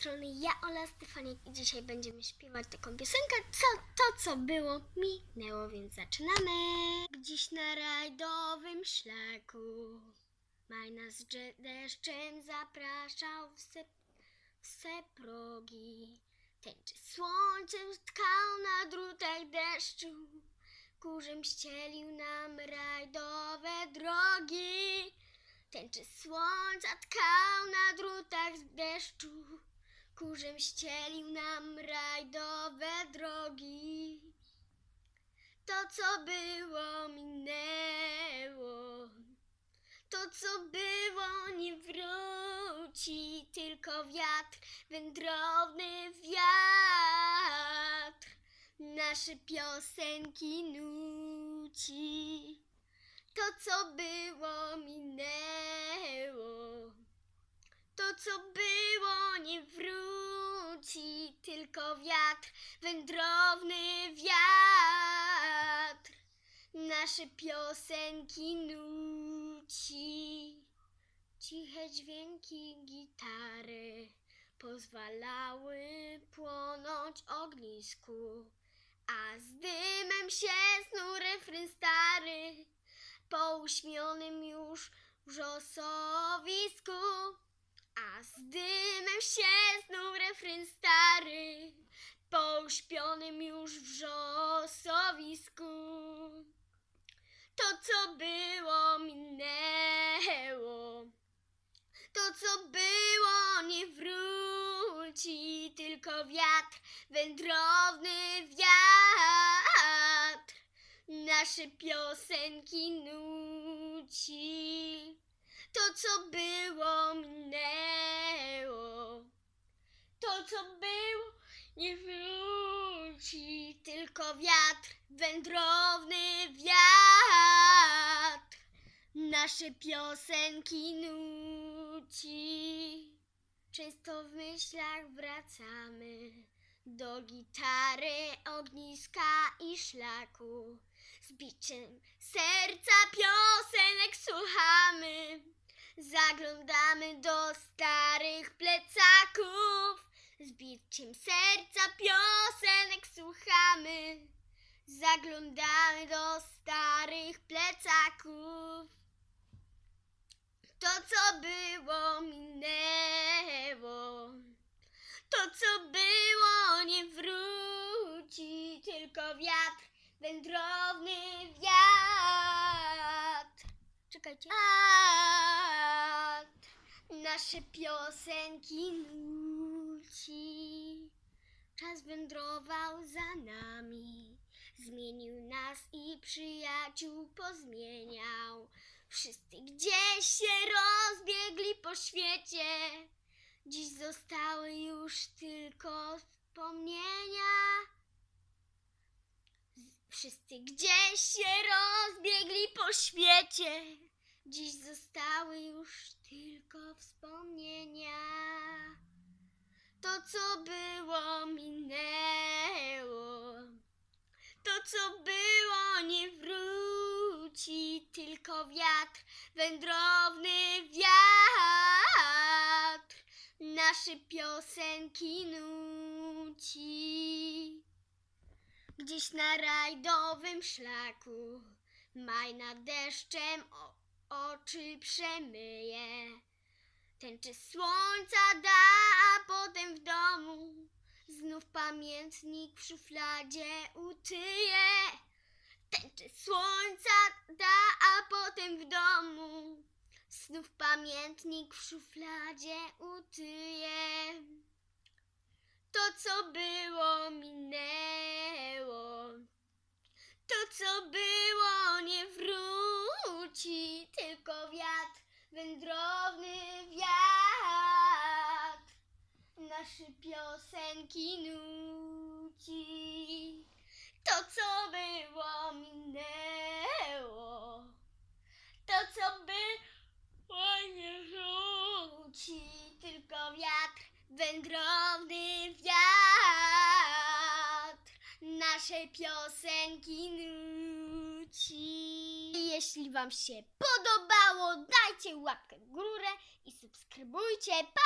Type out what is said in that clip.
strony ja, Ola Stefaniak i dzisiaj będziemy śpiewać taką piosenkę, co to, co było, minęło, więc zaczynamy. Gdzieś na rajdowym szlaku maj nas deszczem zapraszał w se, w se progi. Tęczy słońce tkał na drutach deszczu, kurzem ścielił nam rajdowe drogi. Tęczy słońca tkał na drutach deszczu, kurzem ścielił nam rajdowe drogi. To, co było, minęło. To, co było, nie wróci, tylko wiatr, wędrowny wiatr, nasze piosenki nuci. To, co było, minęło. To, co było, tylko wiatr, wędrowny wiatr, nasze piosenki nuci. Ciche dźwięki gitary pozwalały płonąć ognisku, a z dymem się snuł refren stary po uśmionym już wrzosowisku. A z dymem się snuł refren stary po uśpionym już wrzosowisku. To, co było, minęło. To, co było, nie wróci, tylko wiatr, wędrowny wiatr, nasze piosenki nuci. To, co było, minęło. To, co było, nie wróci, tylko wiatr, wędrowny wiatr, nasze piosenki nuci. Często w myślach wracamy do gitary, ogniska i szlaku. Z biciem serca piosenek słuchamy. Zaglądamy do starych plecaków. Z biciem serca piosenek słuchamy. Zaglądamy do starych plecaków. To, co było, minęło. To, co było, tylko wiatr, wędrowny wiatr. Czekajcie. Wiatr, nasze piosenki nuci. Czas wędrował za nami, zmienił nas i przyjaciół pozmieniał. Wszyscy gdzieś się rozbiegli po świecie. Dziś zostały już tylko wspomnienia. Wszyscy gdzieś się rozbiegli po świecie. Dziś zostały już tylko wspomnienia. To, co było, minęło. To, co było, nie wróci, tylko wiatr, wędrowny wiatr, nasze piosenki nuci. Gdzieś na rajdowym szlaku, maj nad deszczem o, oczy przemyje. Tęczy słońca da, a potem w domu znów pamiętnik w szufladzie utyje. Tęczy słońca da, a potem w domu znów pamiętnik w szufladzie utyje. To, co było, minęło. Co było, nie wróci, tylko wiatr, wędrowny wiatr, nasze piosenki nuci. To, co było, minęło. To, co było, nie wróci, tylko wiatr, wędrowny nasze piosenki nuci. Jeśli Wam się podobało, dajcie łapkę w górę i subskrybujcie. Pa!